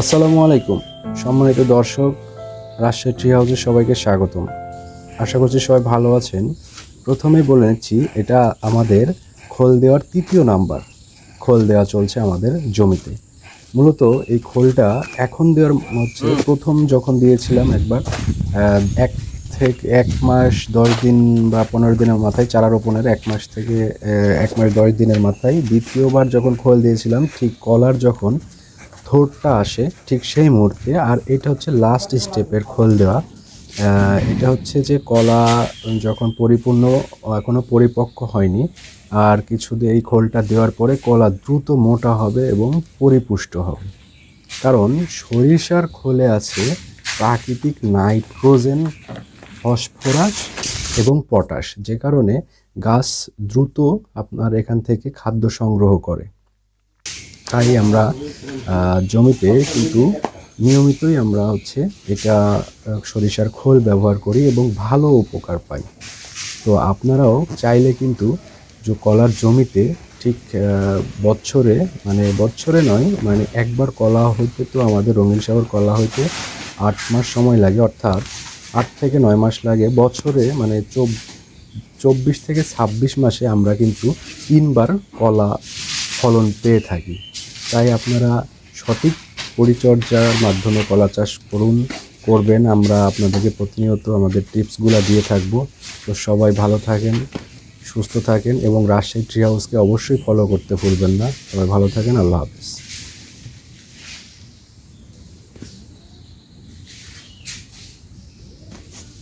আসসালামু আলাইকুম। সম্মানিত দর্শক, রাজশাহী ট্রি হাউসে সবাইকে স্বাগতম। আশা করছি সবাই ভালো আছেন। প্রথমেই বলে নিচ্ছি, এটা আমাদের খোল দেওয়ার তৃতীয় নাম্বার। খোল দেওয়া চলছে আমাদের জমিতে। মূলত এই খোলটা এখন দেওয়ার হচ্ছে, প্রথম যখন দিয়েছিলাম একবার এক থেকে এক মাস দশ দিন বা পনেরো দিনের মাথায়, চারা রোপণের এক মাস থেকে এক মাস দশ দিনের মাথায় দ্বিতীয়বার যখন খোল দিয়েছিলাম, ঠিক কলার যখন থোরটা আসে ঠিক সেই মুহূর্তে, আর এটা হচ্ছে লাস্ট স্টেপের খোল দেওয়া। এটা হচ্ছে যে কলা যখন পরিপূর্ণ এখনও পরিপক্ক হয়নি, আর কিছু এই খোলটা দেওয়ার পরে কলা দ্রুত মোটা হবে এবং পরিপুষ্ট হবে। কারণ সরিষার খোলে আছে প্রাকৃতিক নাইট্রোজেন, ফসফরাস এবং পটাশ, যে কারণে গাছ দ্রুত আপনার এখান থেকে খাদ্য সংগ্রহ করে। তাই আমরা জমিতে কিন্তু নিয়মিতই আমরা হচ্ছে এটা সরিষার খোল ব্যবহার করি এবং ভালো উপকার পাই। তো আপনারাও চাইলে কিন্তু যে কলার জমিতে ঠিক বছরে মানে বছরে নয় মানে একবার কলা হইতে তো আমাদের রঙিন সাগর কলা হইতে আট মাস সময় লাগে, অর্থাৎ আট থেকে নয় মাস লাগে। বছরে মানে চব, চব্বিশ থেকে ছাব্বিশ মাসে আমরা কিন্তু তিনবার কলা ফলন পেয়ে থাকি। তাই আপনারা সঠিক পরিচর্যার মাধ্যমে কলা চাষ করুন, করবেন। আমরা আপনাদেরকে প্রতিনিয়ত আমাদের টিপসগুলো দিয়ে থাকব। তো সবাই ভালো থাকেন, সুস্থ থাকেন এবং রাজশাহী ট্রি হাউসকে অবশ্যই ফলো করতে ভুলবেন না। সবাই ভালো থাকেন, আল্লাহ হাফিজ।